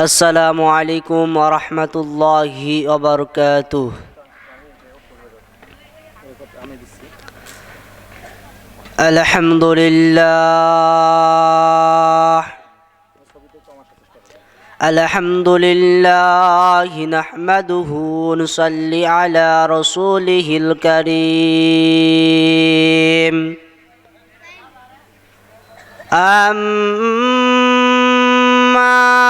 السلام عليكم ورحمة الله وبركاته. الحمد لله. الحمد لله نحمده ونصلي على رسوله الكريم. أما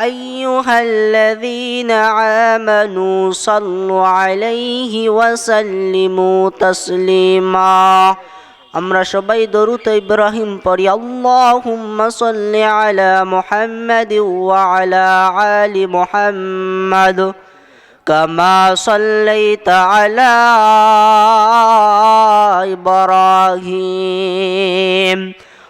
أيها الذين آمنوا صلوا عليه وسلموا تسليما আমরা সবাই দরুদ ইব্রাহিম পড়ি আল্লাহুম্মা সাল্লি আলা মুহাম্মাদ ওয়া আলা আলি মুহাম্মাদ كما صليت على إبراهيم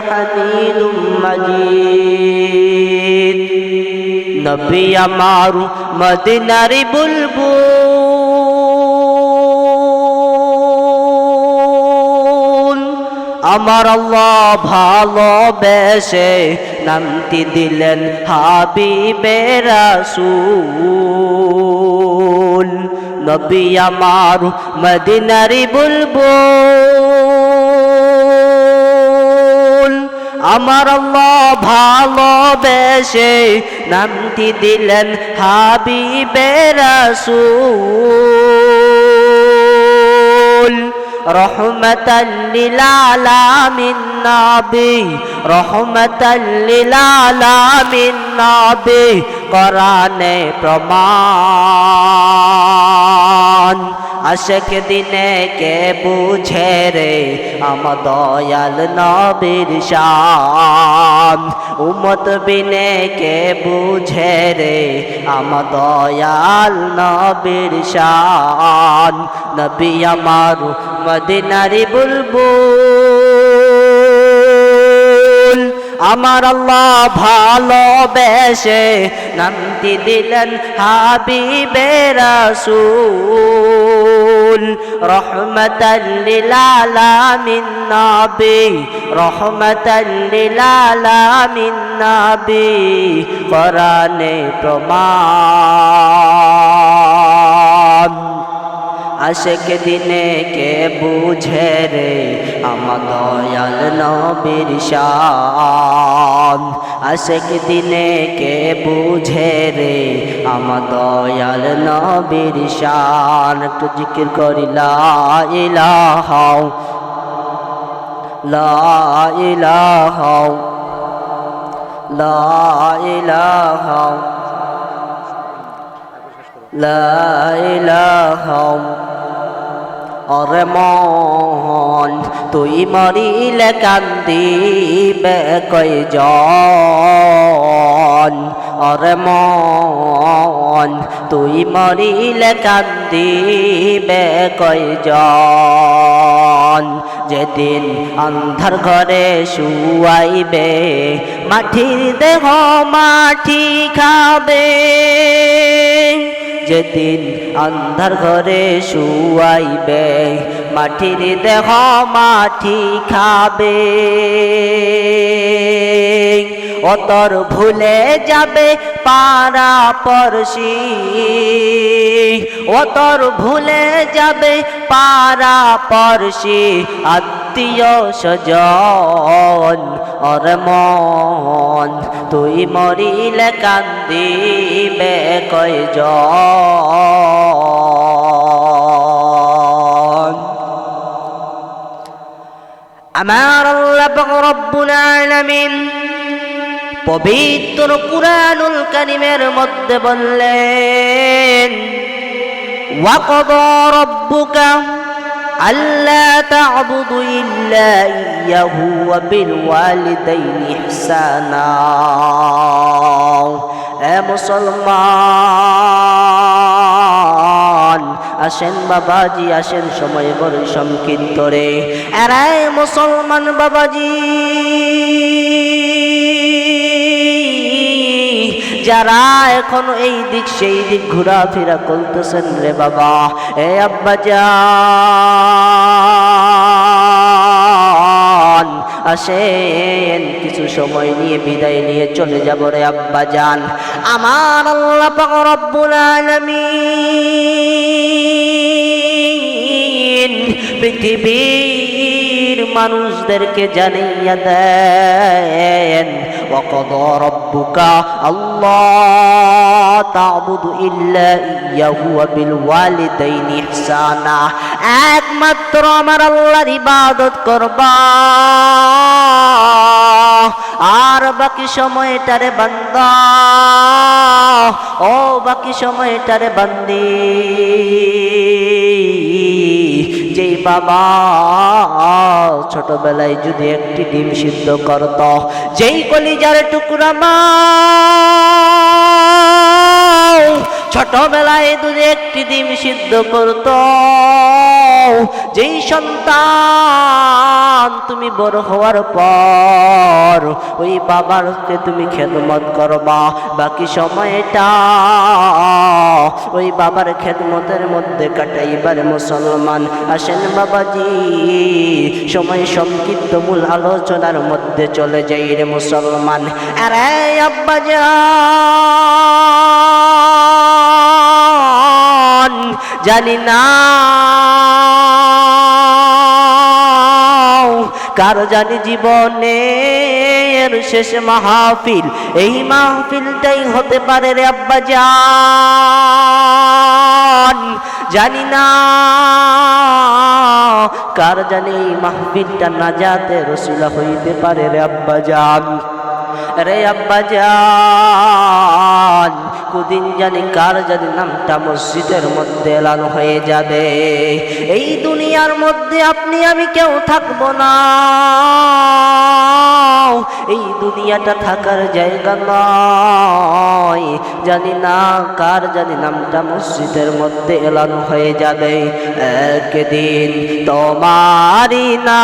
حميد مجيد নবী আমার মদিনারি বুলবুল আমার আল্লাহ ভালোবেসে নামটি দিলেন হাবিবে রাসূল নবী আমার মদিনারি বুলবুল আমার ভালোবেসে নামটি দিলেন হাবিবে রাসূল। রহমতাল্লিল আলামিন নবী রহমতাল্লিল আলামিন নবী কোরআনে প্রমাণ। আশেক দিনে কে বুঝে রে? আম দয়াল নবীর শান। উমত বিনে কে বুঝে রে? আম দয়াল নবীর শান। নবী আমার মদিনারি বুলবুল আমার আল্লাহ ভালোবেসে নামটি দিলেন হাবিবে রাসূল। নবী। রহমতাল্লিল আলামিন নবী। কোরআনে প্রমাণ। আশেক দিনে কে বুঝে রে? আমার দয়াল নবীর শান। আশেক দিনে কে বুঝে রে? আমার দয়াল নবীর শান। একটু জিকির করি, লা ইলাহা লা ইলাহা লা ইলাহা লা ইলাহা অরে মন, তুই মরিলে কান্দিবে কয়জন? অরে মন, তুই মরিলে কান্দিবে কয়জন? যেদিন অন্ধার ঘরে শুয়াইবে, মাটির দেহ মাটি খাবে। যেদিন অন্ধার ঘরে শুয়াইবে মাটির দেহ মাটি খাবে। অতর ভুলে যাবে পারা পরশি অতর ভুলে যাবে পারা পরশি আত্মীয় স্বজন অর মন। তুই মরিলে কান্দিবে কয়জন? আমার আল্লাহ রব্বুল আলামিন পবিত্র কুরআনুল কারীমের মধ্যে বললেন মুসলমান, আসেন বাবাজি, আসেন সময় বড় সংকীর্ত রে। এরাই মুসলমান বাবাজি। যারা এখন এই দিক সেই দিক ঘোরাফেরা করতেছেন রে বাবা। এ আব্বা যান, আসেন, কিছু সময় নিয়ে বিদায় নিয়ে চলে যাব রে আব্বা যান। আমার আল্লাহ রব্বুল আলামিন পৃথিবীর মানুষদেরকে জানিয়ে দেন وقضى ربك الله تعبد إلا إياه وبالوالدين إحسانا একমাত্র আমার আল্লাহর ইবাদত করবা আর বাকি সময়টারে বান্দা ও বাকি সময়টারে বান্দি যেই বাবা ছোটবেলায় যদি একটি ডিম সিদ্ধ করত যেই কলিজার টুকরা মা ছোটবেলায় দুধে একটি ডিম সিদ্ধ করত। যেই সন্তান তুমি বড় হওয়ার পর, ওই বাবার বাবারকে তুমি খেদমত করবা। বাকি সময়টা ওই বাবার খেদমতের মধ্যে কাটাইবার মুসলমান আসেন বাবাজি। সময় সংক্ষিপ্ত মূল আলোচনার মধ্যে চলে যাই রে মুসলমান। আরে আব্বা জান জানি না। কার জানি জীবনের শেষ মাহফিল। এই মাহফিলটাই হতে পারে রে আব্বা জান। জানি না। কার জানি এই মাহফিলটা না যাতে রসুলা হইতে পারে রে আব্বা জান। রে আব্বা জান, কুদিন জানি কার জানি নামটা মসজিদের মধ্যে এলানো হয়ে যাবে। এই দুনিয়ার মধ্যে আপনি, আমি কেউ থাকব না। এই দুনিয়াটা থাকার জায়গা নয়। জানি না কার জানি নামটা মসজিদের মধ্যে এলানো হয়ে যাবে। একদিন তোমারি না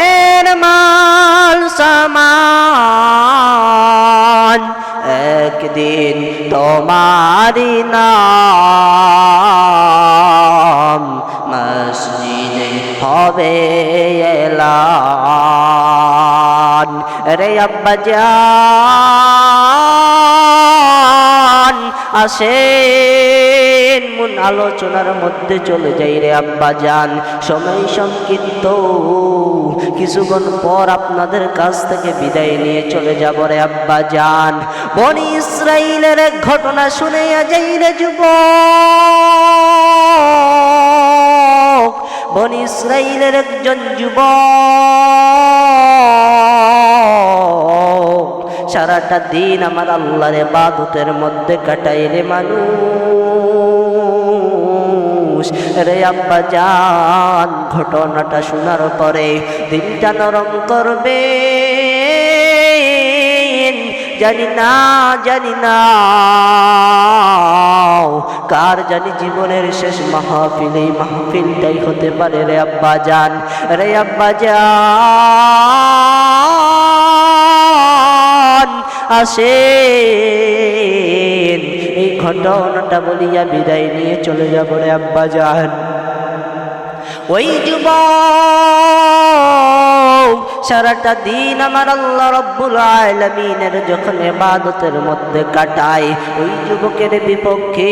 একদিন তোমারি নাম মসজিদে হবে এলান। রে আব্বা জান। আসেন। মন আলোচনার মধ্যে চলে যাই রে আব্বা যান সময় সংক্ষিপ্ত। কিছুক্ষণ পর আপনাদের কাছ থেকে বিদায় নিয়ে চলে যাব রে আব্বা যান বনি ইসরাইলের এক ঘটনা শুনে যাই রে যুবক। বনি ইসরাইলের একজন যুবক সারাটা দিন আমার আল্লাহর বাদতের মধ্যে কাটাইলে মানুষ। মানুষ রে আব্বা যান ঘটনাটা শোনার পরে দিনটা নরম করবে জানি না জানি না কার জানি জীবনের শেষ মাহফিল, এই মাহফিলটাই হতে পারে রে আব্বা যান রে আব্বা যান আসেন। এই ঘটনাটা বলিয়া বিদায় নিয়ে চলে যাব রে আব্বা যান ওই যুব সারাটা দিন আমার আল্লাহ রব্বুল আলমিনের যখন এবাদতের মধ্যে কাটায়, ওই যুবকের বিপক্ষে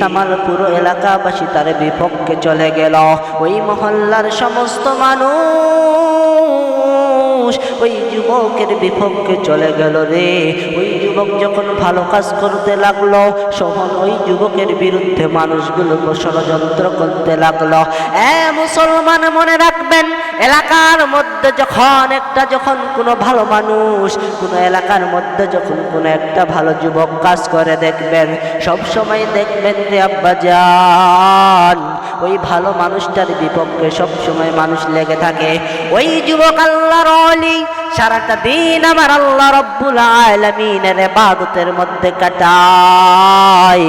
তামার পুরো এলাকাবাসী তার বিপক্ষে চলে গেল। ওই মহল্লার সমস্ত মানুষ ওই যুবকের বিপক্ষে চলে গেল রে। ওই যুবক যখন ভালো কাজ করতে লাগল তখন ওই যুবকের বিরুদ্ধে মানুষগুলো ষড়যন্ত্র করতে লাগল। এ মুসলমান মনে রাখবেন, এলাকার মধ্যে যখন একটা যখন কোনো ভালো মানুষ, কোনো এলাকার মধ্যে যখন কোনো একটা ভালো যুবক কাজ করে দেখবেন, সব সময় দেখবেন যে, আব্বা যান ওই ভালো মানুষটার বিপক্ষে সব সময় মানুষ লেগে থাকে। ওই যুবক আল্লাহর অলি সারাটা দিন আমার আল্লাহ রব্বুল আলামিনের ইবাদতের মধ্যে কাটায়।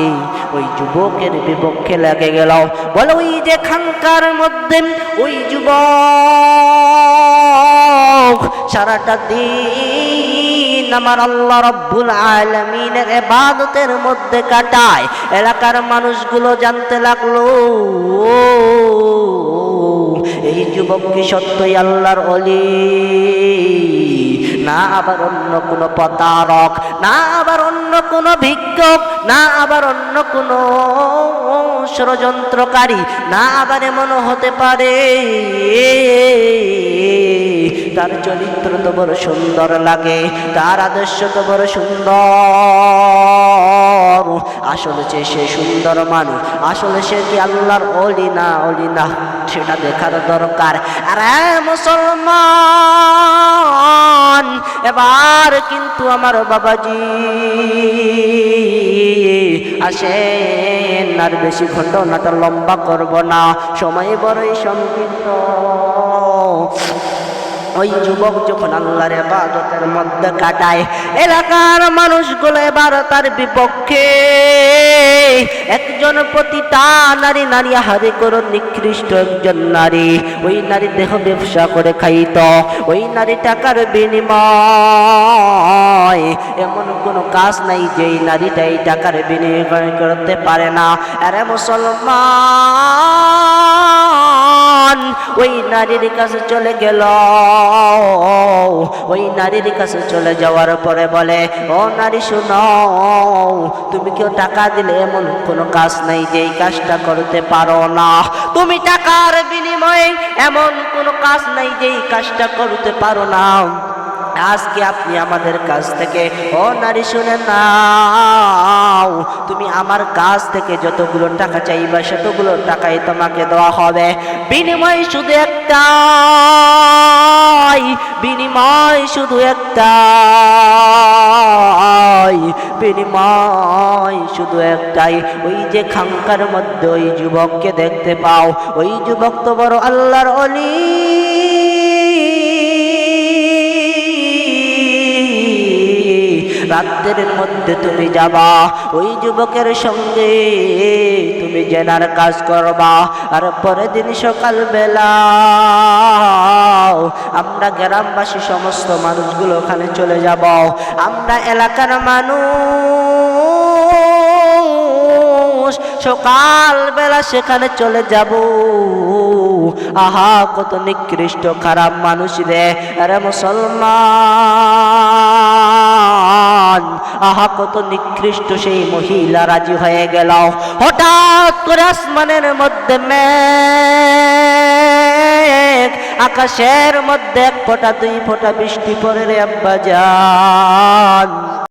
ওই যুবকের বিপক্ষে লেগে গেল। বলে, ওই যে খানকার মধ্যে, ওই যুবক, সারাটা দিন আমার আল্লাহ রব্বুল আলমিনের এবাদতের মধ্যে কাটায়। এলাকার মানুষগুলো জানতে লাগল এই যুবক কি সত্যই আল্লাহর অলি। না আবার অন্য কোনো প্রতারক, না আবার অন্য কোনো ভিক্ষক, না আবার অন্য কোনো ষড়যন্ত্রকারী, না আবার এমন হতে পারে। তার চরিত্র তো বড় সুন্দর লাগে, তার আদর্শ তো বড় সুন্দর। আসলে সে সে সুন্দর মানুষ, আসলে সে কি আল্লাহর অলি না অলি না, সেটা দেখার দরকার। আরে মুসলমান এবার কিন্তু আমার বাবাজি আসেন আর বেশি ঘটনাটা লম্বা করব না। সময় বড়ই সংকীর্ণ। ওই যুবক যখন আল্লাহর ইবাদতের মধ্যে কাটায়, এলাকার মানুষগুলো এবার তার বিপক্ষে। একজন প্রতিটা নারী নারী হারে করো নিকৃষ্ট একজন নারী। ওই নারী দেহ ব্যবসা করে খাইত, ওই নারী টাকার বিনিময়। এমন কোনো কাজ নাই যে এই নারীটা এই টাকার বিনিময় করতে পারে না। আরে মুসলমান! ওই নারীর কাছে চলে গেল। ওই নারীর কাছে চলে যাওয়ার পরে বলে, ও নারী, শোনো, তুমি কেউ টাকা দিলে এমন কোনো কাজ নাই যে এই কাজটা করতে পারো না। তুমি টাকার বিনিময়ে এমন কোনো কাজ নাই যে এই কাজটা করতে পারো না। আজকে আপনি আমাদের কাছ থেকে, ও নারী শুনে নাও, তুমি আমার কাছ থেকে যতগুলো টাকা চাইবা, সেতগুলো টাকাই তোমাকে দেওয়া হবে। বিনিময় শুধু একটাই, বিনিময় শুধু একটাই, বিনিময় শুধু একটাই। ওই যে খাঙ্কার মধ্যে ওই যুবককে দেখতে পাও, ওই যুবক তো বড় আল্লাহর অলি। রাত্রের মধ্যে তুমি যাবা, ওই যুবকের সঙ্গে তুমি জেনার কাজ করবা। আর পরের দিন সকাল বেলা আমরা গ্রামবাসী সমস্ত মানুষগুলো ওখানে চলে যাব। আমরা এলাকার মানুষ সকাল বেলা সেখানে চলে যাব। আহা, কত নিকৃষ্ট, খারাপ মানুষ রে। আরে মুসলমান আহা, কত নিকৃষ্ট সেই মহিলা রাজি হয়ে গেল। হঠাৎ করে আসমানের মধ্যে মেঘ, আকাশের মধ্যে এক ফোঁটা, দুই ফোঁটা বৃষ্টি পরে রে আব্বা যান